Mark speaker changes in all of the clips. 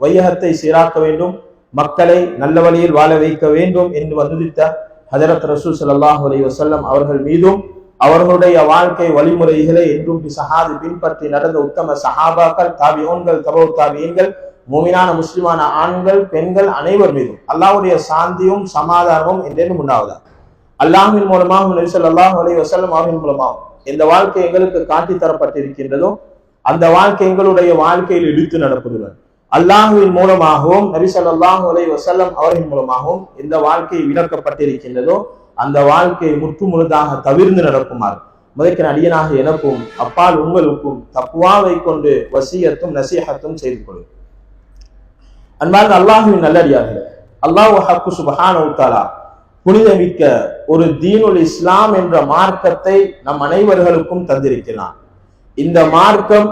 Speaker 1: வையகத்தை சீராக்க வேண்டும் மக்களை நல்ல வழியில் வாழ வைக்க வேண்டும் என்று வந்துதித்த ஹஜரத் ரசூல் சல்லாஹ் அலி வசல்லம் அவர்கள் மீதும் அவர்களுடைய வாழ்க்கை வழிமுறைகளை என்றும் சஹாது பின்பற்றி நடந்த உத்தம சஹாபாக்கள் தாபியோன்கள் தபோ தாபியன்கள் மூமினான முஸ்லிமான ஆண்கள் பெண்கள் அனைவர் மீதும் அல்லாவுடைய சாந்தியும் சமாதானமும் என்றென்றும் உண்டாவதா அல்லாஹின் மூலமாகவும் நெரிசல் அல்லாஹ் அலி வசல்லம் அவர்களின் மூலமாகவும் இந்த வாழ்க்கை எங்களுக்கு காட்டி தரப்பட்டிருக்கின்றதோ அந்த வாழ்க்கை எங்களுடைய வாழ்க்கையில் இடித்து நடப்பதுடன் அல்லாஹுவின் மூலமாகவும் நபி ஸல்லல்லாஹு வசல்லம் வஸல்லம் அவர்களின் மூலமாகவும் இந்த வாழ்க்கை விளக்கப்பட்டிருக்கின்றதோ அந்த வாழ்க்கையை முற்று முழுதாக தவிர்ந்து நடக்குமாறு. முதற்கு அடியனாக எனக்கும் அப்பால் உங்களுக்கும் தப்புவாவை கொண்டு வசியத்தும் நசீகத்தும் செய்து கொள்ளும் அன்பார்ந்த அல்லாஹுவின் நல்லடியார்கள் அல்லாஹ் ஹக்கு சுபஹானவுத்தாலா புனிதமிக்க ஒரு தீனுல் இஸ்லாம் என்ற மார்க்கத்தை நம் அனைவர்களுக்கும் தந்திருக்கிறான். இந்த மார்க்கம்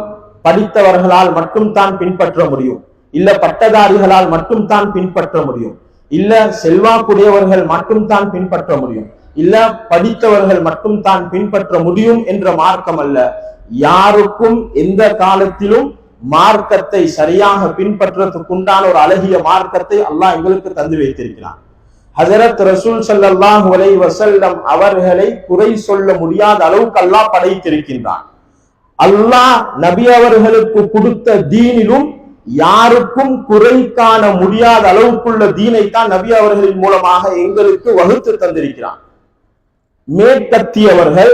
Speaker 1: படித்தவர்களால் மட்டும்தான் பின்பற்ற முடியும். இல்ல பட்டதாரிகளால் மட்டும் தான் பின்பற்ற முடியும். இல்ல செல்வாக்குடையவர்கள் மட்டும் தான் பின்பற்ற முடியும். இல்ல படித்தவர்கள் மட்டும் தான் பின்பற்ற முடியும் என்ற மார்க்கம் அல்ல. யாருக்கும் எந்த காலத்திலும் மார்க்கத்தை சரியாக பின்பற்றுறதுக்குண்டான ஒரு அழகிய மார்க்கத்தை அல்லாஹ் எங்களுக்கு தந்து வைத்திருக்கிறான். ஹசரத் ரசூல் சல்லாஹ் அலைஹி வசல்லம் அவர்களை குறை சொல்ல முடியாத அளவுக்கு அல்லாஹ் படைத்திருக்கின்றான். அல்லாஹ் நபி அவர்களுக்கு கொடுத்த தீனிலும் யாருக்கும் குறை காண முடியாத அளவுக்குள்ள தீனைத்தான் நபி அவர்களின் மூலமாக எங்களுக்கு வகுத்து தந்திருக்கிறான். மேற்கத்தியவர்கள்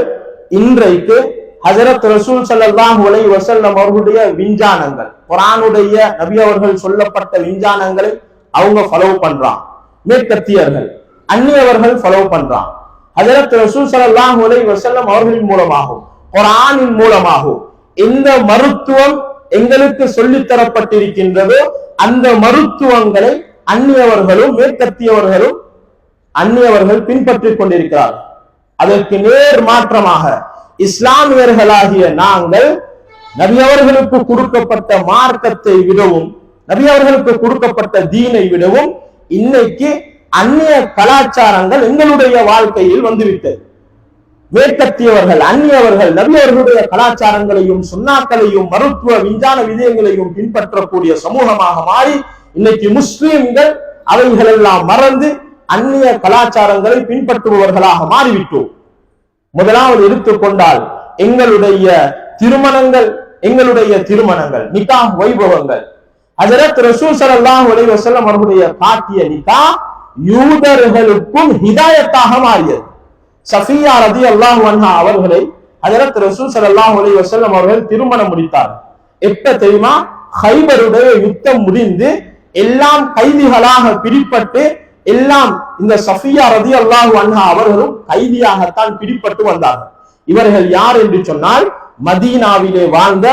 Speaker 1: இன்றைக்கு ஹஜரத் ரசூல் சல்லாஹ் உலை வசல்லம் அவர்களுடைய விஞ்ஞானங்கள் குரானுடைய நபி அவர்கள் சொல்லப்பட்ட விஞ்ஞானங்களை அவங்க ஃபாலோ பண்றான். மேற்கத்தியர்கள் அந்நியவர்கள் ஃபாலோ பண்றான். ஹஜரத் ரசூல் சல்லாஹ் உலை வசல்லம் அவர்களின் மூலமாகும் குரானின் மூலமாகும் எந்த மருத்துவம் எங்களுக்கு சொல்லித்தரப்பட்டிருக்கின்றதோ அந்த மருத்துவங்களை அந்நியவர்களும் மேற்கத்தியவர்களும் அந்நியவர்கள் பின்பற்றிக் கொண்டிருக்கிறார்கள். அதற்கு நேர் மாற்றமாக இஸ்லாமியர்களாகிய நாங்கள் நபி அவர்களுக்கு கொடுக்கப்பட்ட மார்க்கத்தை விடவும் நபி அவர்களுக்கு கொடுக்கப்பட்ட தீனை விடவும் இன்னைக்கு அந்நிய கலாச்சாரங்கள் எங்களுடைய வாழ்க்கையில் வந்துவிட்டது. மேற்கத்தியவர்கள் அந்நியவர்கள் நபியவர்களுடைய கலாச்சாரங்களையும் சுண்ணாக்களையும் மருத்துவ விஞ்ஞான விஜயங்களையும் பின்பற்றக்கூடிய சமூகமாக மாறி இன்னைக்கு முஸ்லிம்கள் அவைகளெல்லாம் மறந்து அந்நிய கலாச்சாரங்களை பின்பற்றுபவர்களாக மாறிவிட்டோம். முதலாவது எடுத்துக்கொண்டால் எங்களுடைய திருமணங்கள் எங்களுடைய திருமணங்கள் நிகா வைபவங்கள். ஹஜரத் ரசூல் ஸல்லல்லாஹு அலைஹி அவர்களுடைய காட்டிய நிகா யூதர்களுக்கும் ஹிதாயத்தாக மாறியது. சஃபியா ரலியல்லாஹு அன்ஹா அவர்களை ஹஜரத் ரசூல் சல்லாஹ் அலி வசல்லம் அவர்கள் திருமணம் முடித்தார். எப்ப தெரியுமா? ஹைபருடைய யுத்தம் முடிந்து எல்லாம் கைதிகளாக பிடிப்பட்டு எல்லாம் இந்த சஃபியா ரதி அல்லாஹ் அன்ஹா அவர்களும் கைதியாகத்தான் பிடிப்பட்டு வந்தார்கள் இவர்கள் யார் என்று சொன்னால் மதீனாவிலே வாழ்ந்த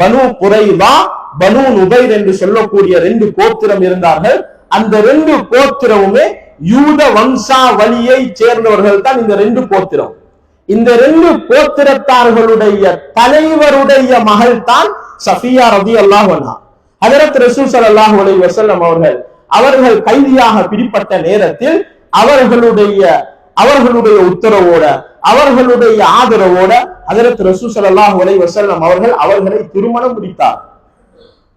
Speaker 1: பனு குறைவா பனு நுபைர் என்று சொல்லக்கூடிய ரெண்டு கோத்திரம் இருந்தார்கள். அந்த ரெண்டு கோத்திரமுமே யூத வம்சா வழியை சேர்ந்தவர்கள் தான் இந்த ரெண்டு கோத்திரம். இந்த ரெண்டு கோத்திரத்தார்களுடைய தலைவருடைய மகள் தான் சஃபியா ரதி அல்லாஹ் ஹதரத் ரசூல் ஸல்லல்லாஹு அலைஹி வசல்லம் அவர்கள் அவர்கள் கைதியாக பிடிப்பட்ட நேரத்தில் அவர்களுடைய அவர்களுடைய உத்தரவோட அவர்களுடைய ஆதரவோட அதரத் ரசூ ஸல்லல்லாஹு அலைஹி வசல்லம் அவர்கள் அவர்களை திருமணம் முடித்தார்.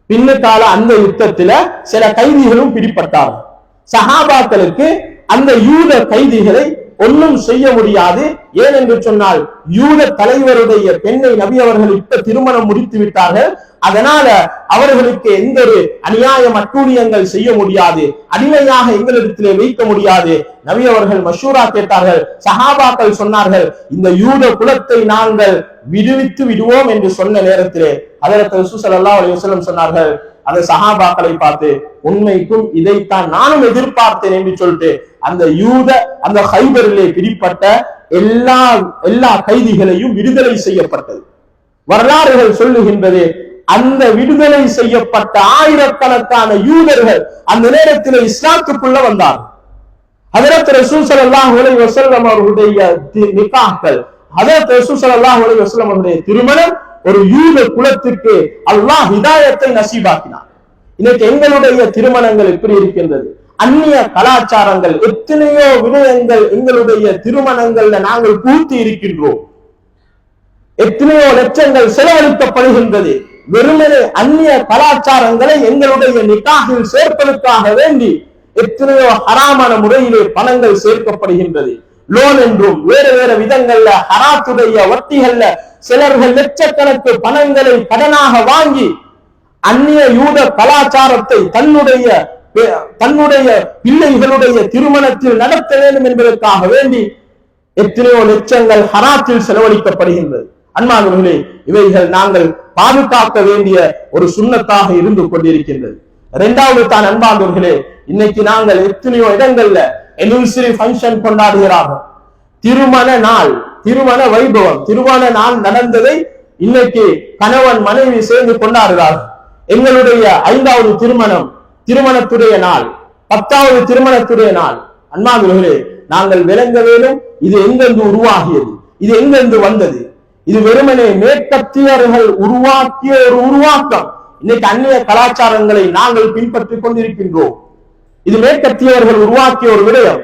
Speaker 1: பின்னத்தால அந்த யுத்தத்துல சில கைதிகளும் பிடிப்பட்டார்கள் சஹாபாக்களுக்கு அந்த யூத கைதிகளை ஒன்றும் செய்ய முடியாது. ஏன் என்று சொன்னால் யூத தலைவருடைய பெண்ணை நபி அவர்கள் இப்ப திருமணம் முடித்து விட்டார்கள். அதனால அவர்களுக்கு எந்த ஒரு அநியாயம் அட்டூழியங்கள் செய்ய முடியாது. அடிமையாக எங்களிடத்திலே வைக்க முடியாது. நபி அவர்கள் மஷூரா கேட்டார்கள். சஹாபாக்கள் சொன்னார்கள் இந்த யூத குலத்தை நாங்கள் விடுவித்து விடுவோம் என்று சொன்ன நேரத்திலே அதற்கு சுசல் அல்லா வஸல்லம் சொன்னார்கள் அந்த சகாபாக்களை பார்த்து உண்மைக்கும் இதைத்தான் நானும் எதிர்பார்த்தேன் என்று சொல்லிட்டு அந்த யூத அந்த ஹைபரிலே பிரிப்பட்ட எல்லா எல்லா கைதிகளையும் விடுதலை செய்யப்பட்டது. வரலாறுகள் சொல்லுகின்றது அந்த விடுதலை செய்யப்பட்ட ஆயிரக்கணக்கான யூதர்கள் அந்த நேரத்தில் இஸ்லாத்துக்குள்ள வந்தார் அதரத் ரசூல் ஸல்லல்லாஹு அலைஹி வஸல்லம் அவர்களுடைய தி- அதரத் ஹதரத் ரசூல் ஸல்லல்லாஹு அலைஹி வஸல்லம் அவருடைய திருமணம் ஒரு யூத குலத்திற்கு அல்லாஹ் ஹிதாயத்தை நசீபாக்கினார் இன்னைக்கு எங்களுடைய திருமணங்கள் எப்படி இருக்கின்றது. அந்நிய கலாச்சாரங்கள் எத்தனையோ விடயங்கள் எங்களுடைய திருமணங்கள்ல நாங்கள் பூர்த்தி இருக்கின்றோம். எத்தனையோ லட்சங்கள் செலவழிக்கப்படுகின்றது. வெறுமனே அந்நிய கலாச்சாரங்களை எங்களுடைய நிக்காகில் சேர்ப்பதற்காக வேண்டி எத்தனையோ ஹராமான முறையிலே பணங்கள் சேர்க்கப்படுகின்றது. லோன் என்றும் வேறு வேறு விதங்கள்ல ஹராத்துடைய வட்டிகள்ல சிலர்கள் லட்சக்கணக்கு பணங்களை கடனாக வாங்கி அந்நிய யூத கலாச்சாரத்தை தன்னுடைய தன்னுடைய பிள்ளைகளுடைய திருமணத்தில் நடத்த வேண்டும் என்பதற்காக வேண்டி எத்தனையோ லட்சங்கள் ஹராத்தில் செலவழிக்கப்படுகின்றது. அன்பானவர்களே இவைகள் நாங்கள் பாதுகாக்க வேண்டிய ஒரு சுண்ணத்தாக இருந்து கொண்டிருக்கின்றது. இரண்டாவது தான் அன்பானவர்களே இன்னைக்கு நாங்கள் எத்தனையோ இடங்கள்ல எனிவர்சரி ஃபங்க்ஷன் கொண்டாடுகிறார்கள். திருமண நாள் திருமண வைபவம். திருமண நாள் நடந்ததை இன்னைக்கு கணவன் மனைவி சேர்ந்து கொண்டாடுகிறார். எங்களுடைய ஐந்தாவது திருமணம் திருமணத்துடைய நாள். பத்தாவது திருமணத்துடைய நாள். அன்பானவர்களே நாங்கள் விளங்க வேணும் இது எங்கிருந்து உருவாகியது? இது எங்கிருந்து வந்தது? இது வெறுமனே மேற்கத்தியர்கள் உருவாக்கிய ஒரு உருவாக்கம். இன்னைக்கு அந்நிய கலாச்சாரங்களை நாங்கள் பின்பற்றிக் கொண்டிருக்கின்றோம். இது மேற்கத்தியவர்கள் உருவாக்கிய ஒரு விடயம்.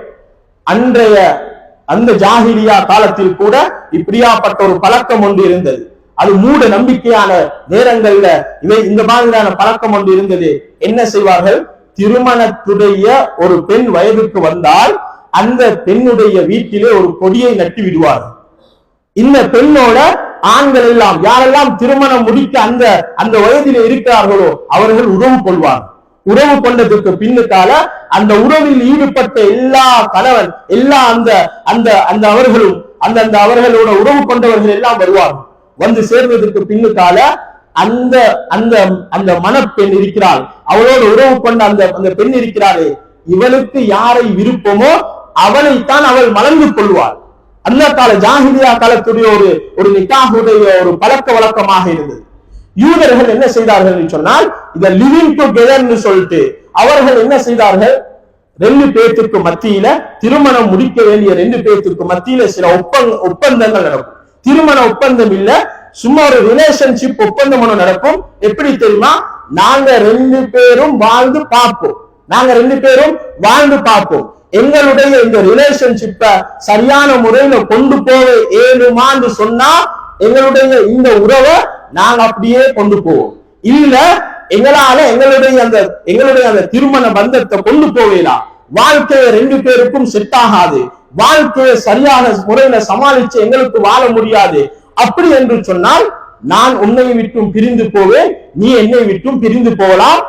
Speaker 1: அன்றைய அந்த ஜாகிலியா காலத்தில் கூட இப்படியாப்பட்ட ஒரு பழக்கம் ஒன்று இருந்தது. அது மூட நம்பிக்கையான நேரங்கள்ல இவை இந்த மாதிரியான பழக்கம் ஒன்று இருந்தது. என்ன செய்வார்கள்? திருமணத்துடைய ஒரு பெண் வயதுக்கு வந்தால் அந்த பெண்ணுடைய வீட்டிலே ஒரு கொடியை நட்டி விடுவார்கள். இந்த பெண்ணோட ஆண்கள் எல்லாம் யாரெல்லாம் திருமணம் முடிக்க அந்த அந்த வயதிலே இருக்கிறார்களோ அவர்கள் உறவு கொள்வார்கள். உறவு கொண்டதுக்கு பின்னுக்கால அந்த உறவில் ஈடுபட்ட எல்லா கணவன் எல்லா அந்த அந்த அந்த அவர்களும் அந்த அந்த அவர்களோட உறவு கொண்டவர்கள் எல்லாம் வருவார்கள். வந்து சேர்வதற்கு பின்னுக்கால அந்த அந்த அந்த மணப்பெண் இருக்கிறாள். அவளோட உறவு கொண்ட அந்த அந்த பெண் இருக்கிறாளே இவளுக்கு யாரை விருப்பமோ அவளைத்தான் அவள் மலர்ந்து கொள்வாள். அந்த கால ஜாகிரியா காலத்துடைய ஒரு ஒரு நிக்காகுடைய ஒரு பழக்க வழக்கமாக இருந்தது. யூதர்கள் என்ன செய்தார்கள் என்று சொன்னால் இத லிவிங் டுகெதர்னு சொல்லிட்டு அவர்கள் என்ன செய்தார்கள்? ரெண்டு பேத்துக்கு மத்தியில திருமணம் முடிக்க வேண்டிய ரெண்டு பேத்துக்கு மத்தியில சில ஒப்பந்த ஒப்பந்தங்கள் நடக்கும். திருமண ஒப்பந்தம் இல்ல சும்மா ஒரு ரிலேஷன்ஷிப் ஒப்பந்தம் ஒன்று நடக்கும். எப்படி தெரியுமா? நாங்க ரெண்டு பேரும் வாழ்ந்து பார்ப்போம். நாங்க ரெண்டு பேரும் வாழ்ந்து பார்ப்போம். எங்களுடைய இந்த ரிலேஷன்ஷிப்ப சரியான முறையில கொண்டு போக ஏழுமான்னு சொன்னா எங்களுடைய இந்த உறவை நாங்க அப்படியே கொண்டு போவோம். இல்ல எங்களால எங்களுடைய அந்த எங்களுடைய அந்த திருமண பந்தத்தை கொண்டு போவேலாம் வாழ்க்கையை ரெண்டு பேருக்கும் செட் ஆகாது. வாழ்க்கையை சரியான முறையில சமாளிச்சு எங்களுக்கு வாழ முடியாது. அப்படி என்று சொன்னால் நான் உன்னை விட்டும் பிரிந்து போவேன் நீ என்னை விட்டும் பிரிந்து போகலாம்.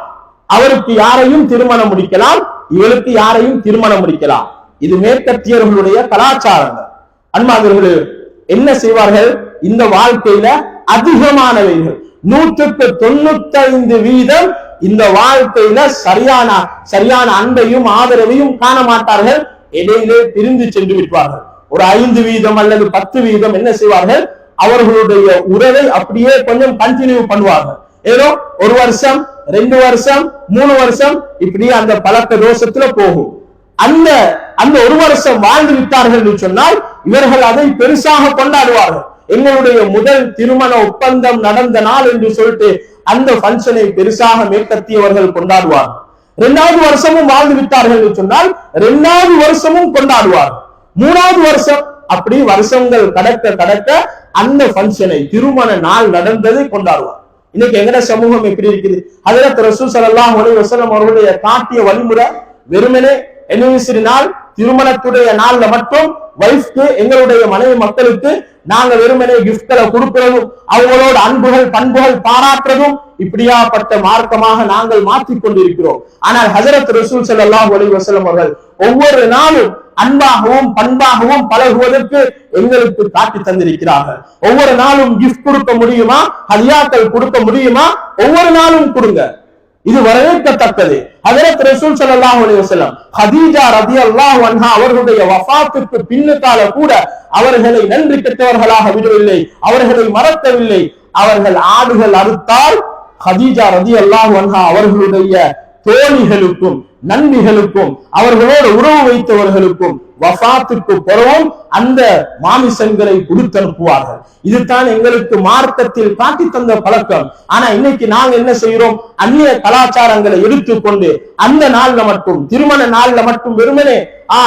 Speaker 1: அவருக்கு யாரையும் திருமணம் முடிக்கலாம் இவளுக்கு யாரையும் திருமணம் முடிக்கலாம். இது மேற்கத்தியர்களுடைய கலாச்சாரங்கள். அன்பாதவர்கள் என்ன செய்வார்கள்? இந்த வாழ்க்கையில அதிகமானவைகள். நூற்றுக்கு தொண்ணூத்தைந்து வீதம் இந்த வாழ்க்கையில சரியான சரியான அன்பையும் ஆதரவையும் காண மாட்டார்கள் இடையிலே பிரிந்து சென்று விடுவார்கள். ஒரு ஐந்து வீதம் அல்லது பத்து வீதம் என்ன செய்வார்கள்? அவர்களுடைய உறவை அப்படியே கொஞ்சம் கண்டினியூ பண்ணுவார்கள். ஏதோ ஒரு வருஷம் ரெண்டு வருஷம் மூணு வருஷம் இப்படியே அந்த பழக்க தோஷத்துல போகும். அந்த அந்த ஒரு வருஷம் வாழ்ந்து விட்டார்கள் என்று சொன்னால் இவர்கள் அதை பெருசாக கொண்டாடுவார்கள். எங்களுடைய முதல் திருமண ஒப்பந்தம் நடந்த நாள் என்று சொல்லிட்டு அந்த பங்கனை பெருசாக மேற்கத்தியவர்கள் கொண்டாடுவார்கள் இரண்டாவது வருஷமும் வாழ்ந்து விட்டார்கள் என்று சொன்னால் இரண்டாவது வருஷமும் கொண்டாடுவார். மூணாவது வருஷம் அப்படி வருஷங்கள் கடக்க கடக்க அந்த பங்கனை திருமண நாள் நடந்ததை கொண்டாடுவார். இன்னைக்கு எங்கட சமூகம் எப்படி இருக்குது? அதில் ரசூல் ஸல்லல்லாஹு அலைஹி வஸல்லம் அவர்களுடைய காட்டிய வழிமுறை வெறுமனே என்ன நாள் திருமணத்துடைய நாள்ல மட்டும் வைஃப்க்கு எங்களுடைய மனைவி மக்களுக்கு நாங்க வெறுமனே கிஃப்ட்களை கொடுக்கிறதும் அவங்களோட அன்புகள் பண்புகள் பாராட்டுறதும் இப்படியாப்பட்ட மார்க்கமாக நாங்கள் மாற்றிக் கொண்டிருக்கிறோம். ஆனால் ஹசரத் ரசூல் ஸல்லல்லாஹு அலைஹி வசலம் அவர்கள் ஒவ்வொரு நாளும் அன்பாகவும் பண்பாகவும் பழகுவதற்கு எங்களுக்கு காட்டி தந்திருக்கிறார்கள். ஒவ்வொரு நாளும் கிஃப்ட் கொடுக்க முடியுமா? ஹதியாக்கள் கொடுக்க முடியுமா? ஒவ்வொரு நாளும் கொடுங்க. இது வரவேற்கத்தக்கது. ஹஜரத் ரசூல் சல்லாஹ் அலி வசலம் ஹதீஜா ரலியல்லாஹு அன்ஹா அவர்களுடைய வஃபாத்துக்கு பின்னுக்கால கூட அவர்களை நன்றி கெட்டவர்களாக விடவில்லை அவர்களை மறக்கவில்லை. அவர்கள் ஆடுகள் அறுத்தால் ஹதீஜா ரலியல்லாஹு அன்ஹா அவர்களுடைய தோழிகளுக்கும் நன்மைகளுக்கும் அவர்களோடு உறவு வைத்தவர்களுக்கும் வஃபாத்துக்கு பிறவும் அந்த மாமிசங்களை கொடுத்து அனுப்புவார்கள். இதுதான் எங்களுக்கு மார்க்கத்தில் காட்டி தந்த பழக்கம். ஆனா இன்னைக்கு நாங்க என்ன செய்யறோம் அந்நிய கலாச்சாரங்களை எடுத்துக்கொண்டு அந்த நாள்ல மட்டும் திருமண நாள்ல மட்டும் வெறுமனே ஆ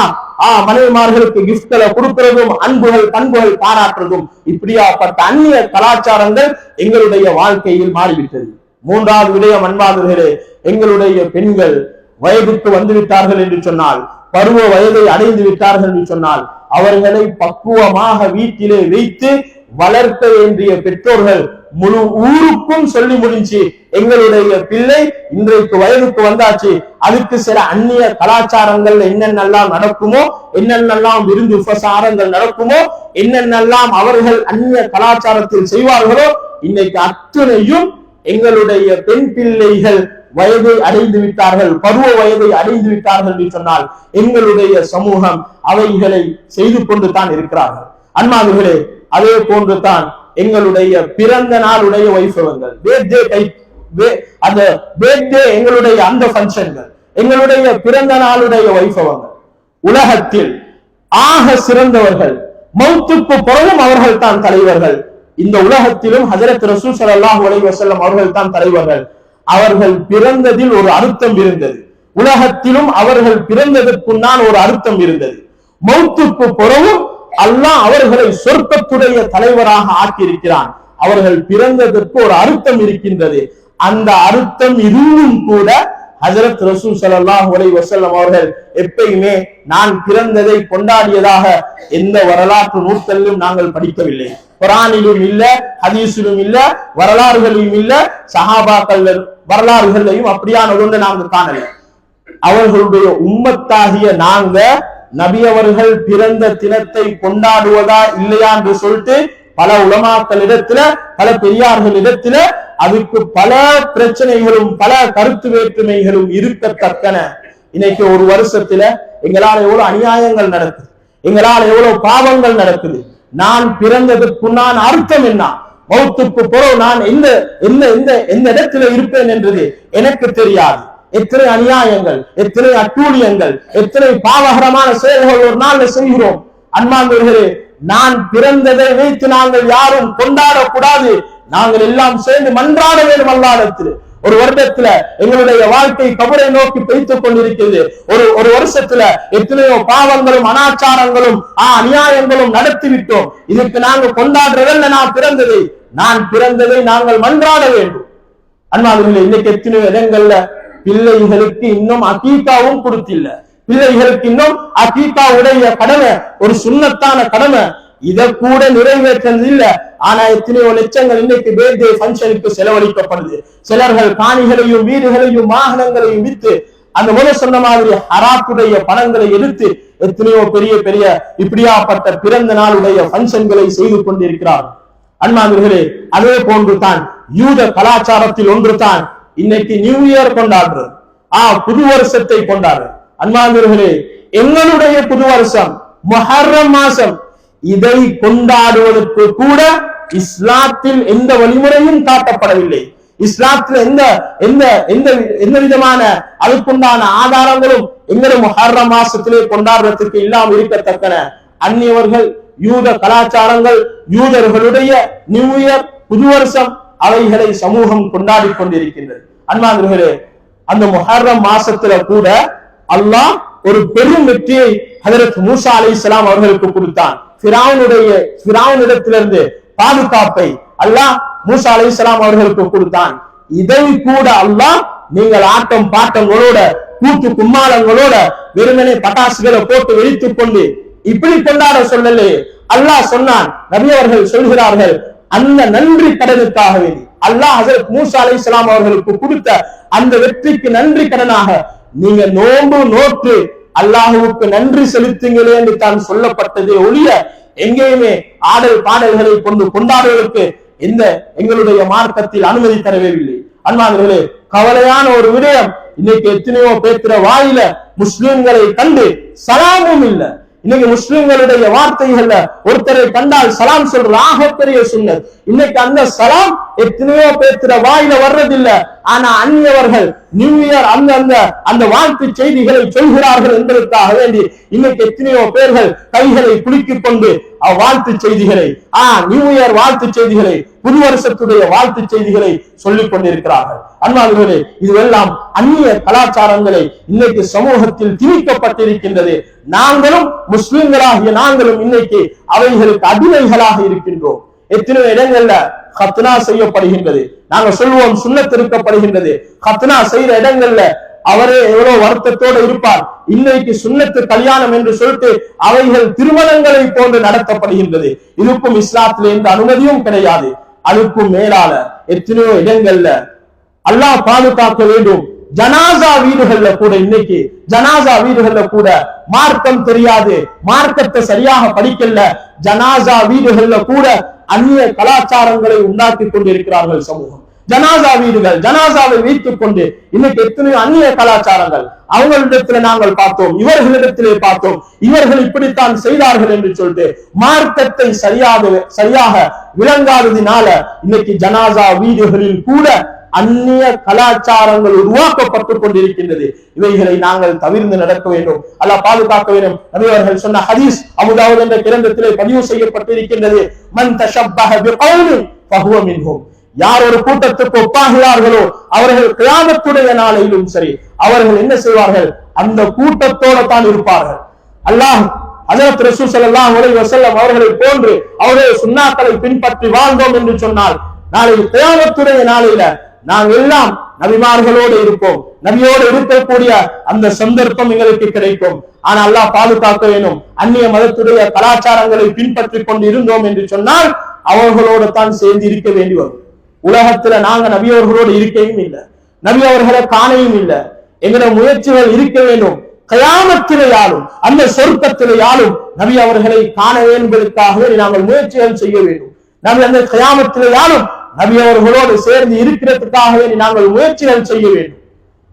Speaker 1: ஆ மனைவிமார்களுக்கு கிஃப்ட்களை கொடுக்கிறதும் அன்புகள் பண்புகள் பாராட்டுறதும் இப்படியாப்பட்ட அந்நிய கலாச்சாரங்கள் எங்களுடைய வாழ்க்கையில் மாறிவிட்டது. மூன்றாவது விடயம் அன்பாளர்களே எங்களுடைய பெண்கள் வயதுக்கு வந்து விட்டார்கள் என்று சொன்னால் பருவ வயதை அடைந்து விட்டார்கள் என்று சொன்னால் அவர்களை பக்குவமாக வீட்டிலே வைத்து வளர்க்க வேண்டிய பெற்றோர்கள் முழு ஊருக்கும் சொல்லி முடிஞ்சு எங்களுடைய பிள்ளை இன்றைக்கு வயதுக்கு வந்தாச்சு அதுக்கு சில அந்நிய கலாச்சாரங்கள் என்னென்னலாம் நடக்குமோ என்னென்னலாம் விருந்து உபசாரங்கள் நடக்குமோ என்னென்னலாம் அவர்கள் அந்நிய கலாச்சாரத்தில் செய்வார்களோ இன்னைக்கு அத்தனையும் எங்களுடைய பெண் பிள்ளைகள் வயதை அடைந்து விட்டார்கள் பருவ வயதை அடைந்து விட்டார்கள் என்று சொன்னால் எங்களுடைய சமூகம் அவைகளை செய்து கொண்டு தான் இருக்கிறார்கள். அன்மார்களே அதே போன்று தான் எங்களுடைய பிறந்த நாளுடைய வைபவங்கள் birthday டைப் அந்த birthday எங்களுடைய அந்த ஃபங்க்ஷன்கள் எங்களுடைய பிறந்த நாளுடைய வைபவங்கள் உலகத்தில் ஆக சிறந்தவர்கள் மௌத்துக்கு பிறகும் அவர்கள் தான் தலைவர்கள். இந்த உலகத்திலும் ஹசரத் ரசூல் சலாஹ் உலக வசல்லம் அவர்கள் தான் தலைவர்கள். அவர்கள் பிறந்ததில் ஒரு அர்த்தம் இருந்தது. உலகத்திலும் அவர்கள் பிறந்ததற்குண்டான ஒரு அர்த்தம் இருந்தது. மௌத்துக்கு பிறகும் அல்லாஹ் அவர்களை சொற்பத்துடைய தலைவராக ஆக்கியிருக்கிறான். அவர்கள் பிறந்ததற்கு ஒரு அர்த்தம் இருக்கின்றது. அந்த அர்த்தம் இருந்தும் கூட ஹசரத் ரசூல் சல்லாஹ் உலை வசல்லம் அவர்கள் எப்பயுமே நான் பிறந்ததை கொண்டாடியதாக எந்த வரலாற்று நூல்களிலும் நாங்கள் படிக்கவில்லை. குரானிலும் இல்ல ஹதீஸிலும் இல்ல வரலாறுகளிலும் இல்ல சஹாபாக்கள் வரலாறுகளையும் அப்படியான ஒன்று நாங்கள் காணல. அவர்களுடைய உம்மத்தாகிய நாங்க நபி அவர்கள் பிறந்த தினத்தை கொண்டாடுவதா இல்லையா என்று சொல்லிட்டு பல உலமாக்களிடத்துல பல பெரியார்களிடத்துல அதுக்கு பல பிரச்சனைகளும் பல கருத்து வேற்றுமைகளும் இருக்கத்தக்கன. இன்னைக்கு ஒரு வருஷத்துல எங்களால எவ்வளவு அநியாயங்கள் நடக்குது. எங்களால எவ்வளவு பாவங்கள் நடக்குது. நான் பிறந்ததற்கு நான் அர்த்தம் என்ன? மௌத்துக்கு பிறகு நான் எந்த எந்த எந்த எந்த இடத்துல இருப்பேன் என்றது எனக்கு தெரியாது. எத்தனை அநியாயங்கள் எத்தனை அட்டூழியங்கள் எத்தனை பாவகரமான செயல்கள் ஒரு நாள்ல செய்கிறோம். அன்பாந்தவர்களே நான் பிறந்ததை வைத்து நாங்கள் யாரும் கொண்டாடக்கூடாது. நாங்கள் எல்லாம் சேர்ந்து மன்றாட வேண்டும் அல்லாடத்தில் ஒரு வருடத்துல எங்களுடைய வாழ்க்கை கபரை நோக்கி பெய்த்துக் கொண்டிருக்கிறது. ஒரு ஒரு வருஷத்துல எத்தனையோ பாவங்களும் அனாச்சாரங்களும் ஆஹ் அநியாயங்களும் நடத்தி விட்டோம் இதுக்கு நாங்கள் கொண்டாடுறதல்ல நான் பிறந்ததை. நான் பிறந்ததை நாங்கள் மன்றாட வேண்டும். அன்பாளர்களே இன்னைக்கு எத்தனையோ இடங்கள்ல பிள்ளைகளுக்கு இன்னும் அகீகாவும் கொடுத்தில்ல. பிள்ளைகளுக்கு இன்னும் அகீகாவுடைய கடமை ஒரு சுண்ணத்தான கடமை. இதை கூட நிறைவேற்றது இல்ல. ஆனா எத்தனையோ லட்சங்கள் இன்னைக்கு பேர்தே பங்கனுக்கு செலவழிக்கப்படுது. சிலர்கள் காணிகளையும் வீடுகளையும் வாகனங்களையும் வித்து அந்த முதல் சொன்ன மாதிரி ஹராப்புடைய பணங்களை எடுத்து எத்தனையோ பெரிய பெரிய இப்படியாப்பட்ட பிறந்த நாளுடைய ஃபங்க்ஷன்களை செய்து கொண்டிருக்கிறார். அன்பாந்தர்களே அதே போன்று தான் யூத கலாச்சாரத்தில் ஒன்று தான் இன்னைக்கு நியூ இயர் கொண்டாடுறது. ஆ புது வருஷத்தை கொண்டாடுறது. அன்பாந்தர்களே எங்களுடைய புது வருஷம் மொஹர்ரம் மாசம் இதை கொண்டாடுவதற்கு கூட இஸ்லாத்தில் எந்த வழிமுறையும் காட்டப்படவில்லை. இஸ்லாத்தில் எந்த எந்த எந்த எந்த விதமான அதுக்குண்டான ஆதாரங்களும் எங்களுடைய மொஹர்ரம் மாசத்திலே கொண்டாடுறதுக்கு இல்லாமல் இருக்கத்தக்கன. அந்நியவர்கள் யூத கலாச்சாரங்கள் யூதர்களுடைய நியூ இயர் புது வருஷம் அவைகளை சமூகம் கொண்டாடி கொண்டிருக்கின்றது. அன்பாந்தர்களே அந்த முஹர்ரம் மாசத்துல கூட அல்லாஹ் ஒரு பெரும் வெற்றியை அதற்கு மூசா அலைஹிஸ்ஸலாம் அவர்களுக்கு கொடுத்தான். ஃபிரௌனுடைய ஃபிரௌனிடத்திலிருந்து பாதுகாப்பை அல்லாஹ் மூசா அலைஹிஸ்ஸலாம் அவர்களுக்கு கொடுத்தான். இதை கூட அல்லாஹ் நீங்கள் ஆட்டம் பாட்டங்களோட கூட்டு கும்மாளங்களோட வெறுமனே பட்டாசுகளை போட்டு வெடித்துக் கொண்டு இப்படி கொண்டாட சொல்லலே. அல்லாஹ் சொன்னான் நபி அவர்கள் சொல்கிறார்கள் அந்த நன்றி கடனுக்காக வேண்டி அல்லாஹ் ஹசரத் மூசா இஸ்லாம் அவர்களுக்கு கொடுத்த அந்த வெற்றிக்கு நன்றி கடனாக நீங்க நோம்பு நோற்று அல்லாஹுவுக்கு நன்றி செலுத்துங்களே என்று தான் சொல்லப்பட்டதே ஒழிய எங்கேயுமே ஆடல் பாடல்களை கொண்டு கொண்டாடுவதற்கு இந்த எங்களுடைய மார்க்கத்தில் அனுமதி தரவே இல்லை அன்பானவர்களே கவலையான ஒரு விடயம் இன்னைக்கு எத்தனையோ பேத்திர வாயில முஸ்லிம்களை கண்டு சலாமும் இல்லை. இன்னைக்கு முஸ்லிம்களுடைய வார்த்தைகள்ல ஒருத்தரை கண்டால் சலாம் சொல்ற ஆகப்பெரிய சுண்ணர் இன்னைக்கு அந்த சலாம் எத்தனையோ பேத்துற வாயில வர்றதில்ல. ஆனா அந்நியவர்கள் நியூ இயர் அந்த அந்த அந்த வாழ்த்து செய்திகளை சொல்கிறார்கள் என்பதற்காக வேண்டி இன்னைக்கு எத்தனையோ பேர்கள் கைகளை குலுக்கிக் கொண்டு அவ்வாழ்த்து செய்திகளை ஆஹ் நியூ இயர் வாழ்த்து செய்திகளை புது வருஷத்துடைய வாழ்த்து செய்திகளை சொல்லிக் கொண்டிருக்கிறார்கள். அன்பாளர்களே இதுவெல்லாம் அந்நிய கலாச்சாரங்களை இன்னைக்கு சமூகத்தில் திணிக்கப்பட்டிருக்கின்றது. நாங்களும் முஸ்லிம்களாகிய நாங்களும் இன்னைக்கு அவைகளுக்கு அடிமைகளாக இருக்கின்றோம். எத்தனை இடங்கள்ல ஹத்னா செய்யப்படுகின்றது. நாங்க சொல்வோம் சுண்ணத்திருக்கப்படுகின்றது ஹத்னா செய்யற இடங்கள்ல அவரே எவ்வளவு வருத்தத்தோடு இருப்பார். இன்னைக்கு சுண்ணத்து கல்யாணம் என்று சொல்லிட்டு அவைகள் திருமணங்களை போன்று நடத்தப்படுகின்றது. இதுக்கும் இஸ்லாத்துல எந்த அனுமதியும் கிடையாது. அழுக்கும் மேலால எத்தனையோ இடங்கள்ல அல்லாஹ் பாதுகாக்க வேண்டும். ஜனாசா வீடுகள்ல கூட இன்னைக்கு ஜனாசா வீடுகள்ல கூட மார்க்கம் தெரியாது. மார்க்கத்தை சரியாக படிக்கல. ஜனாசா வீடுகள்ல கூட அந்நிய கலாச்சாரங்களை உண்டாக்கி கொண்டிருக்கிறார்கள் சமூகம். ஜனாசா வீடுகள் ஜனாசாவை வைத்துக் கொண்டு இன்னைக்கு எத்தனையோ அந்நிய கலாச்சாரங்கள் அவங்களிடத்துல நாங்கள் பார்த்தோம் இவர்களிடத்திலே பார்த்தோம் இவர்கள் இப்படித்தான் செய்தார்கள் என்று சொல்லிட்டு மார்க்கத்தை சரியாக சரியாக விளங்காததினால இன்னைக்கு ஜனாசா வீடுகளில் கூட அந்நிய கலாச்சாரங்கள் உருவாக்கப்பட்டுக் கொண்டிருக்கின்றது. இவைகளை நாங்கள் தவிர்ந்து நடக்க வேண்டும். அல்ல பாதுகாக்க வேண்டும். நபியவர்கள் சொன்ன ஹதீஸ் அமுதாவது என்ற கிரந்தத்திலே பதிவு செய்யப்பட்டிருக்கின்றது. மன் தஷப்பஹ பிகௌலின் ஃபஹுவ மின்ஹும். யார் ஒரு கூட்டத்துக்கு ஒப்பாகிறார்களோ அவர்கள் கிராமத்துடைய நாளையிலும் சரி அவர்கள் என்ன செய்வார்கள்? அந்த கூட்டத்தோட தான் இருப்பார்கள். அல்லாஹ் ஹஜரத் ரசூல் ஸல்லல்லாஹு உலக வஸல்லம் அவர்களை போன்று அவருடைய சுண்ணாக்களை பின்பற்றி வாழ்ந்தோம் என்று சொன்னால் நாளை கிராமத்துடைய நாளையில நாம் எல்லாம் நபிமார்களோடு இருப்போம். நபியோடு இருக்கக்கூடிய அந்த சந்தர்ப்பம் எங்களுக்கு கிடைக்கும். ஆனா அல்லாஹ் பாதுகாக்க வேணும். அந்நிய மதத்துடைய கலாச்சாரங்களை பின்பற்றி கொண்டு இருந்தோம் என்று சொன்னால் அவர்களோடு தான் சேர்ந்து இருக்க வேண்டி வரும். உலகத்துல நாங்க நபியவர்களோடு இருக்கவும் இல்லை. நபி அவர்களை காணையும் இல்லை. எங்களோட முயற்சிகள் இருக்க வேண்டும் கயாமத்திலேயாலும் அந்த சொர்க்கத்திலேயாலும் நபி அவர்களை காண வேண்டுவதற்காகவே நாங்கள் முயற்சிகள் செய்ய வேண்டும். நபி அந்த கயாமத்திலேயாலும் நபி அவர்களோடு சேர்ந்து இருக்கிறதுக்காகவே நாங்கள் முயற்சிகள் செய்ய வேண்டும்.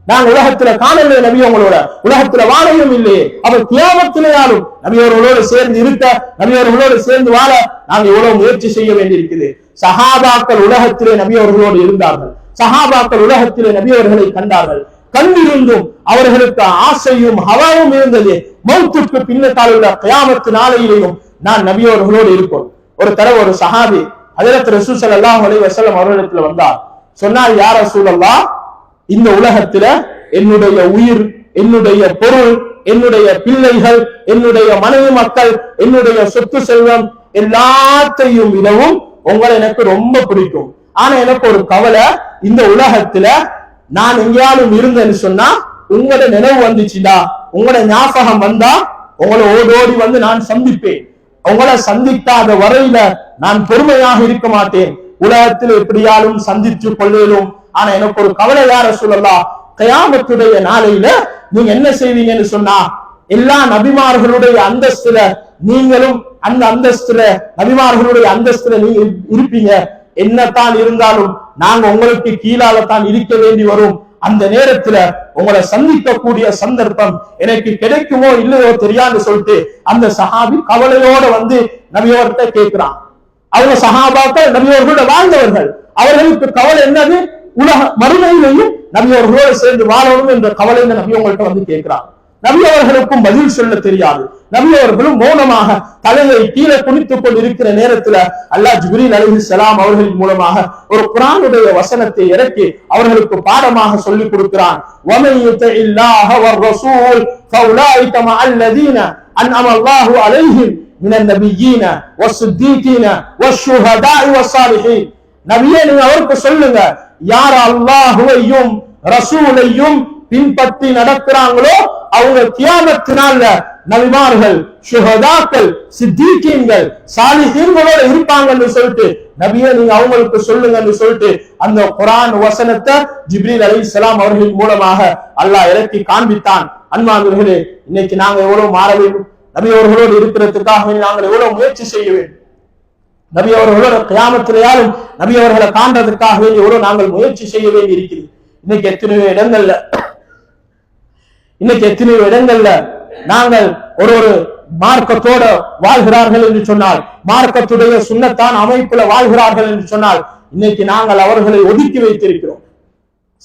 Speaker 1: நான் உலகத்துல காணவில்லை நபி அவங்களோட உலகத்துல வாழையும் இல்லையே அவர் தியாகத்திலேயாலும் நபியவர்களோடு சேர்ந்து இருக்க நபியவர்களோடு சேர்ந்து வாழ நாங்கள் எவ்வளவு முயற்சி செய்ய வேண்டியிருக்குது. சஹாபாக்கள் உலகத்திலே நபியவர்களோடு இருந்தார்கள். சஹாபாக்கள் உலகத்திலே நபியவர்களை கண்டார்கள். கண்டிருந்தும் அவர்களுக்கு ஆசையும் ஹவாவும் இருந்தது. மௌத்துக்கு பின்னத்தால் உள்ள கயாமத்து நாளையிலையும் நான் நபியவர்களோடு இருப்போம். ஒரு தடவை ஒரு சஹாபி ஹஜரத் ரசூசல் அல்லாஹ் அலைஹி வஸல்லம் அவர்களிடத்துல வந்தார். சொன்னால் யார் ரசூலல்லாஹ் இந்த உலகத்துல என்னுடைய உயிர் என்னுடைய பொருள் என்னுடைய பிள்ளைகள் என்னுடைய மனைவி மக்கள் என்னுடைய சொத்து செல்வம் எல்லாத்தையும் விடவும் உங்களை எனக்கு ரொம்ப பிடிக்கும். ஆனா எனக்கு ஒரு கவலை இந்த உலகத்துல நான் எங்கேயாலும் இருந்தேன்னு சொன்னா உங்களோட நினைவு வந்துச்சுடா. உங்களோட ஞாபகம் வந்தா உங்களை ஓடோடி வந்து நான் சந்திப்பேன். உங்களை சந்திக்காத வரையில நான் பொறுமையாக இருக்க மாட்டேன். உலகத்தில் எப்படியாலும் சந்திச்சு கொள்வேலும் ஆனா எனக்கு ஒரு கவலை யார சொல்லலாம் கயாமத்துடைய நாளையில நீங்க என்ன செய்வீங்கன்னு சொன்னா எல்லா நபிமார்களுடைய அந்தஸ்துல நீங்களும் அந்த அந்தஸ்துல நபிமார்களுடைய அந்தஸ்துல நீங்க இருப்பீங்க. என்னத்தான் இருந்தாலும் நாங்க உங்களுக்கு கீழால தான் இருக்க வேண்டி வரும். அந்த நேரத்துல உங்களை சந்திக்கக்கூடிய சந்தர்ப்பம் எனக்கு கிடைக்குமோ இல்லையோ தெரியாது சொல்லிட்டு அந்த சஹாபி கவலையோட வந்து நபியோர்கிட்ட கேட்கிறான் அவங்க சஹாபாக்கள் நபியோர்களோட வாழ்ந்தவர்கள். அவர்களுக்கு கவலை என்னது? உலக மறுமையிலையும் நபியவர்களோடு சேர்ந்து வாழணும் என்ற கவலை இந்த நபி உங்கள்கிட்ட வந்து கேட்கிறார் நபி அவர்களுக்கும் பதில் சொல்ல தெரியாது நபி அவர்களும் மௌனமாக தலையை கீழே குனித்துக் கொண்டு இருக்கிற நேரத்துல அல்லாஹ் ஜிப்ரீல் அலைஹி ஸலாம் அவர்களின் மூலமாக ஒரு குர்ஆனுடைய வசனத்தை இறக்கி அவர்களுக்கு பாடமாக சொல்லி கொடுக்கிறான் وَمَن يُطِعِ اللَّهَ وَالرَّسُولَ فَأُولَٰئِكَ مَعَ الَّذِينَ أَنْعَمَ اللَّهُ عَلَيْهِمْ من النبيين والصديقين والشهداء والصالحين நபியே நீங்க அவருக்கு சொல்லுங்க யார் அல்லாஹுவையும் ரசூலையும் பின்பற்றி நடக்கிறாங்களோ அவங்க கியாமத்தினால நபிமார்கள் சுஹதாக்கள் சித்திகீன்கள் சாலிஹீன்களோட இருப்பாங்கன்னு சொல்லிட்டு நபியை நீங்க அவங்களுக்கு சொல்லுங்கன்னு சொல்லிட்டு அந்த குரான் வசனத்தை ஜிப்ரீல் அலைஹிஸ்ஸலாம் அவர்களின் மூலமாக அல்லாஹ் இறக்கி காண்பித்தான். அன்பானவர்களே இன்னைக்கு நாங்க எவ்வளவு மாற வேண்டும் நபி அவர்களோடு இருக்கிறதுக்காக நாங்கள் எவ்வளவு முயற்சி செய்ய வேண்டும்? நபி அவர்களோட கிராமத்திலேயாலும் நபி அவர்களை தாண்டதற்காக வேண்டிய நாங்கள் முயற்சி செய்ய வேண்டி இருக்குது இன்னைக்கு எத்தனையோ இடங்கள்ல இன்னைக்கு எத்தனையோ இடங்கள்ல நாங்கள் ஒரு ஒரு மார்க்கத்தோட வாழ்கிறார்கள் என்று சொன்னால் மார்க்கத்துடைய சுண்ணத்தான் அமைப்புல வாழ்கிறார்கள் என்று சொன்னால் இன்னைக்கு நாங்கள் அவர்களை ஒதுக்கி வைத்திருக்கிறோம்.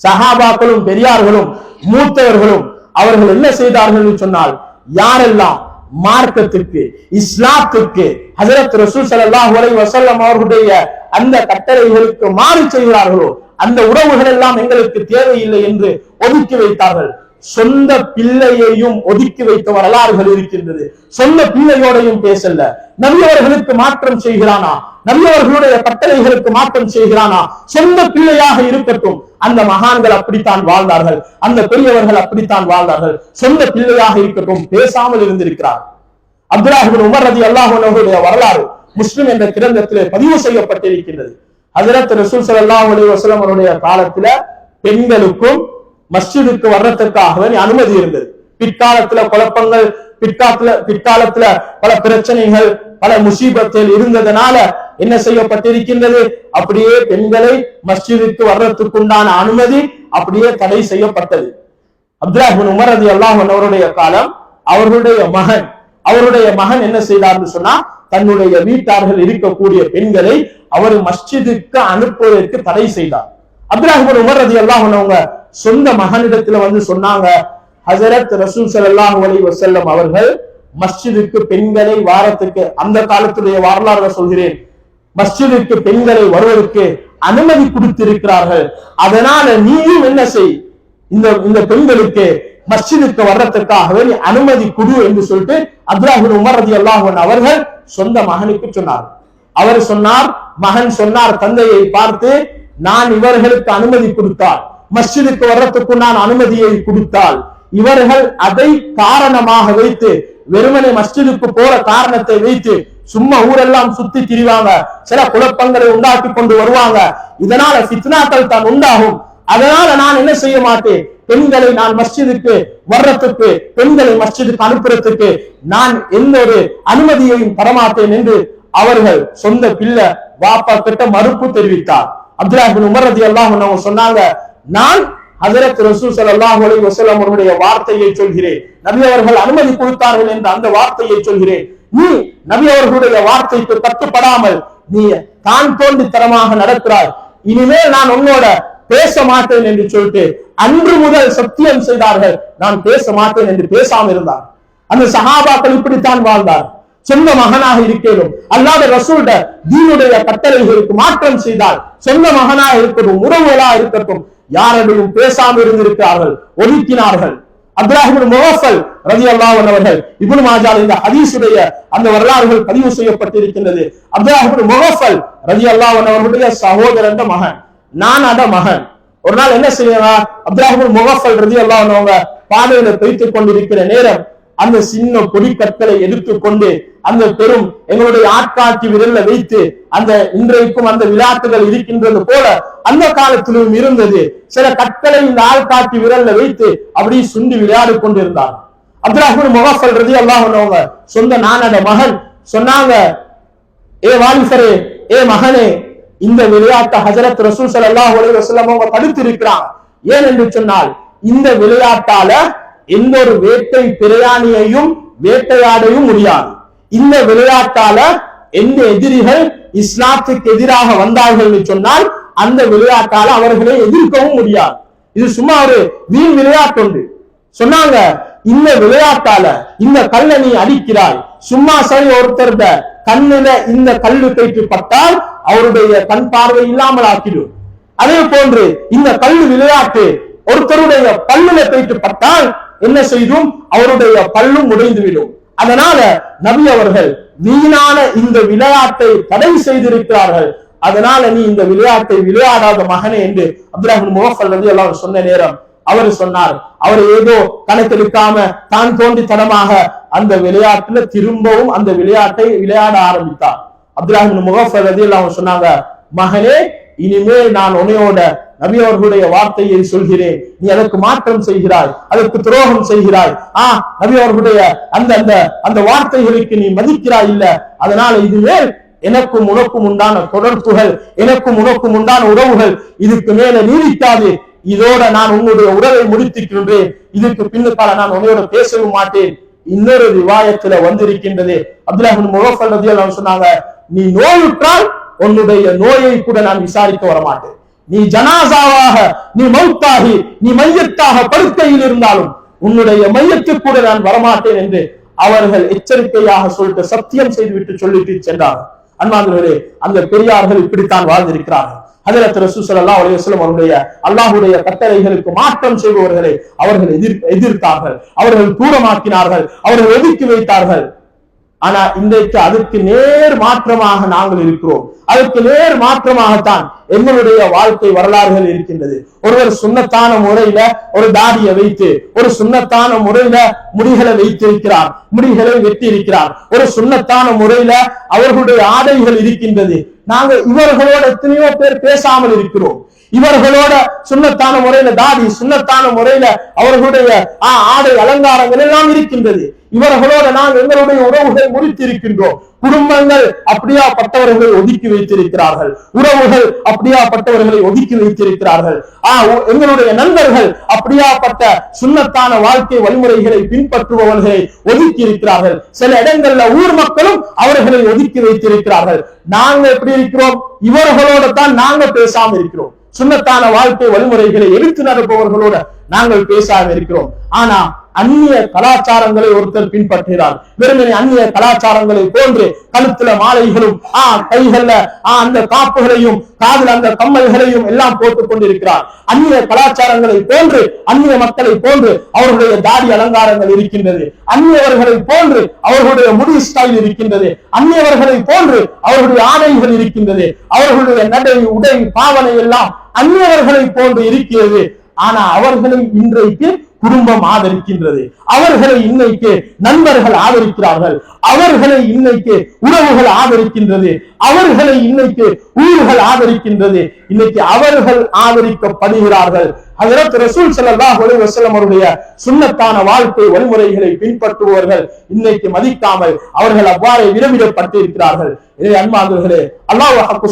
Speaker 1: சஹாபாக்களும் பெரியார்களும் மூத்தவர்களும் அவர்கள் என்ன செய்தார்கள் என்று சொன்னால் யாரெல்லாம் மார்க்கத்திற்கு இஸ்லாத்திற்கு ஹசரத் ரசூல் ஸல்லல்லாஹு அலை வசல்லம் அவர்களுடைய அந்த கட்டளைகளுக்கு மாறி செய்கிறார்களோ அந்த உறவுகள் எல்லாம் எங்களுக்கு தேவையில்லை என்று ஒதுக்கி வைத்தார்கள். சொந்த பிள்ளையையும் ஒதுக்கி வைத்த வரலாறுகள் இருக்கின்றது. சொந்த பிள்ளையோடையும் பேசல. நவியவர்களுக்கு மாற்றம் செய்கிறானா? நவியவர்களுடைய கட்டளைகளுக்கு மாற்றம் செய்கிறானா? சொந்த பிள்ளையாக இருக்கட்டும். அந்த மகான்கள் அப்படித்தான் வாழ்ந்தார்கள். அந்த பெரியவர்கள் அப்படித்தான் வாழ்ந்தார்கள். சொந்த பிள்ளையாக இருக்கட்டும். பேசாமல் இருந்திருக்கிறார். அப்துல்லாஹிபின் உமர் ரதி அல்லாஹுடைய வரலாறு முஸ்லிம் என்ற கிரந்தத்திலே பதிவு செய்யப்பட்டிருக்கின்றது. அதிரத் ரசூல் ஸல்லல்லாஹு அலி வசலம் அவருடைய காலத்துல பெண்களுக்கும் மஸ்ஜிதுக்கு வர்றதற்காகவே அனுமதி இருந்தது. பிற்காலத்துல குழப்பங்கள் பிற்காலத்துல பிற்காலத்துல பல பிரச்சனைகள் பல முசீபத்தில் இருந்ததனால என்ன செய்யப்பட்டிருக்கின்றது? அப்படியே பெண்களை மஸ்ஜிதுக்கு வர்றதுக்குண்டான அனுமதி அப்படியே தடை செய்யப்பட்டது. அப்துல்லாஹிபின் உமர் ரதி அல்லாஹ் அவருடைய காலம் அவர்களுடைய மகன் அவருடைய மகன் என்ன செய்தார்னு சொன்னா தன்னுடைய வீட்டார்கள் இருக்கக்கூடிய பெண்களை அவர் மஸ்ஜிதுக்கு அனுப்புவதற்கு தடை செய்தார். அப்துல்லாஹிபின் உமர் ரதி அல்லாஹ் அவங்க சொந்த மகனிடத்துல வந்து சொன்னாங்க. ஹசரத் ரசூல் ஸல்லல்லாஹு அலி வசல்லம் அவர்கள் மஸ்ஜிதுக்கு பெண்களை வாரத்துக்கு அந்த காலத்துடைய வரலாறு சொல்கிறேன். மஸ்ஜிதுக்கு பெண்களை வருவதற்கு அனுமதி கொடுத்திருக்கிறார்கள். அதனால நீயும் என்ன செய்? இந்த இந்த பெண்களுக்கு மஸ்ஜிதுக்கு வர்றதுக்காகவே நீ அனுமதி கொடு என்று சொல்லிட்டு அப்துல்லாஹின் உமர் ரதி அல்லாஹன் அவர்கள் சொந்த மகனுக்கு சொன்னார். அவர் சொன்னார் மகன் சொன்னார் தந்தையை பார்த்து நான் இவர்களுக்கு அனுமதி கொடுத்தார் மஸ்ஜிதுக்கு வர்றதுக்கு நான் அனுமதியை கொடுத்தால் இவர்கள் அதை காரணமாக வைத்து வெறுமனை மஸ்ஜிதுக்கு போற காரணத்தை வைத்து சும்மா ஊரெல்லாம் சுத்தி திரிவாங்க. சில குழப்பங்களை உண்டாக்கி கொண்டு வருவாங்க. இதனால சித்னாக்கள் தான் உண்டாகும். அதனால நான் என்ன செய்ய மாட்டேன்? பெண்களை நான் மஸ்ஜிதுக்கு வர்றதுக்கு பெண்களை மஸ்ஜிதுக்கு அனுப்புறதுக்கு நான் எந்த ஒரு அனுமதியையும் தரமாட்டேன் என்று அவர்கள் சொந்த பிள்ளை வாப்பா கிட்ட மறுப்பு தெரிவித்தார். அப்துல்லாஹின் உமர் ரதி அல்லாஹ் சொன்னாங்க நான் ஹசரத் ரசூல் சல்லாஹ் அலி வசலம் அவருடைய வார்த்தையை சொல்கிறேன். நபி அவர்கள் அனுமதி கொடுத்தார்கள் என்ற அந்த வார்த்தையை சொல்கிறேன். நீ நபி அவர்களுடைய வார்த்தைக்கு கட்டுப்படாமல் நீ தான் தோண்டித்தனமாக நடக்கிறாய். இனிமேல் நான் உன்னோட பேச மாட்டேன் என்று சொல்லிட்டு அன்று முதல் சத்தியம் செய்தார்கள். நான் பேச மாட்டேன் என்று பேசாம இருந்தார். அந்த சஹாபாக்கள் இப்படித்தான் வாழ்ந்தார். சொந்த மகனாக இருக்கணும் அல்லாத ரசூல்ட தீனுடைய கட்டளைகளுக்கு மாற்றம் செய்தால் சொந்த மகனாக இருக்கட்டும் உறவுகளா இருக்கட்டும் யாரிடையும் பேசாமல் இருந்திருக்கிறார்கள்? ஒதுக்கினார்கள். அப்ராஹிமின் முகஃபல் ரதி அல்லாஹன் அவர்கள் இபுன் மாஜால் இந்த ஹதீஸுடைய அந்த வரலாறுகள் பதிவு செய்யப்பட்டிருக்கின்றது. அப்ராஹிமின் முகஃபல் ரதி அல்லாஹன் அவர்களுடைய சகோதரன் மகன் நான் அட மகன். ஒரு நாள் என்ன செய்யலாம் அப்ராஹிமின் முகஃபல் ரதி அல்லாஹன் அவங்க பாதையில பெய்த்துக் கொண்டிருக்கிற நேரம் அந்த சின்ன பொடி கற்களை எடுத்துக்கொண்டு அந்த பெரும் எங்களுடைய ஆட்காட்சி விரல்ல வைத்து அந்த இன்றைக்கும் அந்த விளையாட்டுகள் இருக்கின்றது போல அந்த காலத்திலும் இருந்தது. சில கற்களை இந்த ஆட்காட்சி விரல்ல வைத்து அப்படி சுண்டி விளையாடி கொண்டிருந்தார். அப்துல்லாஹின் முகஃபல் ரதி அல்லாஹ் சொந்த நானட மகன் சொன்னாங்க ஏ வாலிசரே ஏ மகனே இந்த விளையாட்டை ஹஜரத் ரசூல் ஸல்லல்லாஹு அலைஹி வஸல்லம் அவங்க தடுத்து ஏன் என்று சொன்னால் இந்த விளையாட்டால எந்த ஒரு வேட்டை பிரயாணியையும் வேட்டையாடவும் முடியாது. இந்த விளையாட்டால எந்த எதிரிகள் இஸ்லாத்துக்கு எதிராக வந்தார்கள் என்று சொன்னால் அந்த விளையாட்டால அவர்களை எதிர்க்கவும் முடியாது. இது சும்மா ஒரு வீண் விளையாட்டு உண்டு சொன்னாங்க இந்த விளையாட்டால இந்த கல்லை நீ அடிக்கிறாய். சும்மா சரி ஒருத்தருட கண்ணுல இந்த கல்லு கைட்டு பட்டால் அவருடைய கண் பார்வை இல்லாமல் ஆக்கிடும் அதே போன்று இந்த கல் விளையாட்டு ஒருத்தருடைய பல்லுல போயிட்டு பட்டால் என்ன செய்தும் அவருடைய பல்லும் உடைந்துவிடும். அதனால நபி அவர்கள் வீணான இந்த விளையாட்டை தடை செய்திருக்கிறார்கள். அதனால நீ இந்த விளையாட்டை விளையாடாத மகனே என்று அப்துல்லாஹின் முகஃபல் வந்து எல்லாம் சொன்ன நேரம் அவர் சொன்னார். அவர் ஏதோ கணக்கெடுக்காம தான் தோண்டித்தனமாக அந்த விளையாட்டுல திரும்பவும் அந்த விளையாட்டை விளையாட ஆரம்பித்தார். அப்துல்லாஹின் முகஃபல் வந்து எல்லாம் சொன்னாங்க மகனே இனிமேல் நான் உன்னையோட நபி அவர்களுடைய வார்த்தையை சொல்கிறேன். நீ அதற்கு மாற்றம் செய்கிறாய் அதற்கு துரோகம் செய்கிறாய். ஆ நபி அவர்களுடைய அந்த அந்த அந்த வார்த்தைகளுக்கு நீ மதிக்கிறாய் இல்ல. அதனால இதுவே எனக்கும் உனக்கும் உண்டான தொடர்புகள் எனக்கும் உனக்கும் உண்டான உறவுகள். இதுக்கு மேல நீடிக்காது. இதோட நான் உன்னுடைய உறவை முடித்துக்கின்றேன். இதுக்கு பின்னுக்கால நான் உன்னையோட பேசவும் மாட்டேன். இன்னொரு விவாயத்துல வந்திருக்கின்றது. அப்துல்லாஹின் முகஃபல் ரதியல்லாஹு சொன்னாங்க நீ நோயுற்றால் உன்னுடைய நோயை கூட நான் விசாரிக்க வரமாட்டேன். நீ ஜனாசாவாக நீ மௌத்தாகி நீ மையத்தாக படுக்கையில் இருந்தாலும் உன்னுடைய மையத்துக்கு கூட நான் வரமாட்டேன் என்று அவர்கள் எச்சரிக்கையாக சொல்லிட்டு சத்தியம் செய்துவிட்டு சொல்லிட்டு சென்றார். அன்பார்களே அந்த பெரியார்கள் இப்படித்தான் வாழ்ந்திருக்கிறார்கள். ஹஜரத் ரசூல் ஸல்லல்லாஹு அலைஹி அவருடைய அல்லாஹுடைய கட்டளைகளுக்கு மாற்றம் செய்பவர்களை அவர்கள் எதிர் எதிர்த்தார்கள். அவர்கள் தூரமாக்கினார்கள். அவர்கள் ஒதுக்கி வைத்தார்கள். ஆனா இன்றைக்கு அதற்கு நேர் மாற்றமாக நாங்கள் இருக்கிறோம். அதற்கு நேர் மாற்றமாகத்தான் எங்களுடைய வாழ்க்கை வரலாறுகள் இருக்கின்றது. ஒருவர் சுண்ணத்தான முறையில ஒரு தாடியை வைத்து ஒரு சுண்ணத்தான முறையில முடிகளை வைத்திருக்கிறார் முடிகளை வெட்டி இருக்கிறார் ஒரு சுண்ணத்தான முறையில அவர்களுடைய ஆடைகள் இருக்கின்றது. நாங்க இவர்களோட எத்தனையோ பேர் பேசாமல் இருக்கிறோம். இவர்களோட சுண்ணத்தான முறையில தாடி சுண்ணத்தான முறையில அவர்களுடைய ஆடை அலங்காரங்கள் எல்லாம் இருக்கின்றது. இவர்களோட நாம் எங்களுடைய உறவுகளை முறித்திருக்கின்றோம். குடும்பங்கள் அப்படியாப்பட்டவர்களை ஒதுக்கி வைத்திருக்கிறார்கள். உறவுகள் அப்படியாப்பட்டவர்களை ஒதுக்கி வைத்திருக்கிறார்கள். ஆஹ் எங்களுடைய நண்பர்கள் அப்படியாப்பட்ட சுண்ணத்தான வாழ்க்கை வழிமுறைகளை பின்பற்றுபவர்களை ஒதுக்கி இருக்கிறார்கள் சில இடங்கள்ல ஊர் மக்களும் அவர்களை ஒதுக்கி வைத்திருக்கிறார்கள். நாங்க எப்படி இருக்கிறோம்? இவர்களோட தான் நாங்க பேசாம இருக்கிறோம். சுண்ணத்தான வாழ்க்கை வழிமுறைகளை எடுத்து நடப்பவர்களோட நாங்கள் பேசாம இருக்கிறோம். ஆனா அந்நிய கலாச்சாரங்களை ஒருத்தர் பின்பற்றுகிறார் வெறுமனை அந்நிய கலாச்சாரங்களை போன்று கழுத்துல மாலைகளும் ஆ கைகள்ல ஆ அந்த காப்புகளையும் காதுல அந்த கம்மல்களையும் எல்லாம் போட்டுக் கொண்டிருக்கிறார். அந்நிய கலாச்சாரங்களை போன்று அந்நிய மக்களை போன்று அவர்களுடைய தாடி அலங்காரங்கள் இருக்கின்றது. அந்நியவர்களை போன்று அவர்களுடைய முடி ஸ்டைல் இருக்கின்றது. அந்நியவர்களை போன்று அவர்களுடைய ஆடைகள் இருக்கின்றது. அவர்களுடைய நடை உடை பாவனை எல்லாம் அந்நியவர்களை போன்று இருக்கிறது. ஆனா அவர்களும் இன்றைக்கு குடும்பம் ஆதரிக்கின்றது. அவர்களை இன்னைக்கு நண்பர்கள் ஆதரிக்கிறார்கள். அவர்களை இன்னைக்கு உறவுகள் ஆதரிக்கின்றது. அவர்களை இன்னைக்கு ஊர்கள் ஆதரிக்கின்றது. இன்னைக்கு அவர்கள் ஆதரிக்கப்படுகிறார்கள். அதற்கு ரசூல் ஸல்லல்லாஹு அலைஹி வசலம் அவருடைய சுன்னத்தான வாழ்க்கை வழிமுறைகளை பின்பற்றுபவர்கள் இன்னைக்கு மதிக்காமல் அவர்கள் அவ்வாறே விரமிடப்பட்டு இருக்கிறார்கள் எனவே அன்பாந்தர்களே அல்லாஹ் ஹக்கு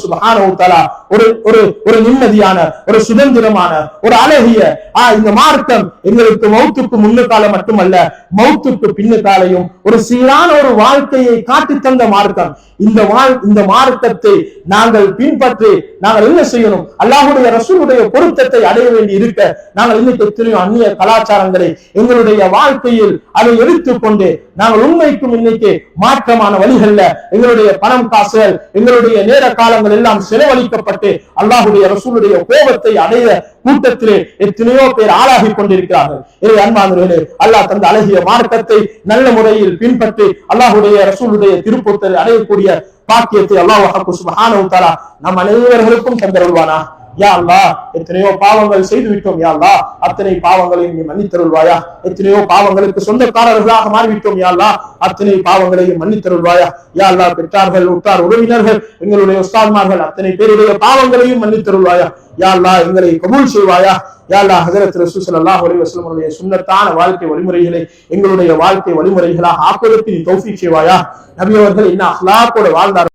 Speaker 1: தஆலா ஒரு ஒரு ஒரு நிம்மதியான ஒரு சுதந்திரமான ஒரு அழகிய ஆ இந்த மார்க்கம் எங்களுக்கு மௌத்துக்கு முன்னுக்கால மட்டுமல்ல மௌத்துக்கு பின்னுக்காலையும் ஒரு சீரான ஒரு வாழ்க்கையை காட்டி தந்த மார்க்கம். இந்த வாழ் இந்த மார்க்கத்தை நாங்கள் பின்பற்றி நாங்கள் என்ன செய்யணும்? அல்லாஹுடைய ரசூலுடைய பொருத்தத்தை அடைய வேண்டி இருக்கு நாங்கள் இன்னைக்கு எத்தனையோ அந்நிய கலாச்சாரங்களை எங்களுடைய வாழ்க்கையில் அதை எடுத்துக்கொண்டு நாங்கள் உண்மைக்கும் இன்னைக்கு மாற்றமான வழிகள்ல எங்களுடைய பணம் காசுகள் எங்களுடைய நேர காலங்கள் எல்லாம் செலவழிக்கப்பட்டு அல்லாஹுடைய ரசூலுடைய கோபத்தை அடைய கூட்டத்திலே எத்தனையோ பேர் ஆளாகி கொண்டிருக்கிறார்கள். எனவே அன்பானவர்களே அல்லாஹ் தந்த அழகிய மார்க்கத்தை நல்ல முறையில் பின்பற்றி அல்லாஹுடைய ரசூலுடைய திருப்பத்தை அடையக்கூடிய பாக்கியத்தை அல்லாஹ் சுபஹானு தாரா நம் அனைவர்களுக்கும் தந்தருள்வானா யாழ்லா எத்தனையோ பாவங்கள் செய்து விட்டோம் யாழ்லா அத்தனை பாவங்களையும் நீ மன்னித்தருள்வாயா? எத்தனையோ பாவங்களுக்கு சொந்தக்காரர்களாக மாறிவிட்டோம் யாழ்லா அத்தனை பாவங்களையும் மன்னித்தருள்வாயா? யாழ்லா பெற்றார்கள் உற்றார் உறவினர்கள் எங்களுடைய உஸ்தான்மார்கள் அத்தனை பேருடைய பாவங்களையும் மன்னித்தருள்வாயா? யாழ்லா எங்களை கபூல் செய்வாயா? யாழ்லா ஹசரத் ஹஜரத் ரசூல் ஸல்லல்லாஹு அலைஹி வஸல்லம் வாழ்க்கை வழிமுறைகளை எங்களுடைய வாழ்க்கை வழிமுறைகளாக ஆக்குவதற்கு நீ தௌஃபி செய்வாயா? நபி அவர்கள் என்ன அஹ்லாக்கோட வாழ்ந்தார்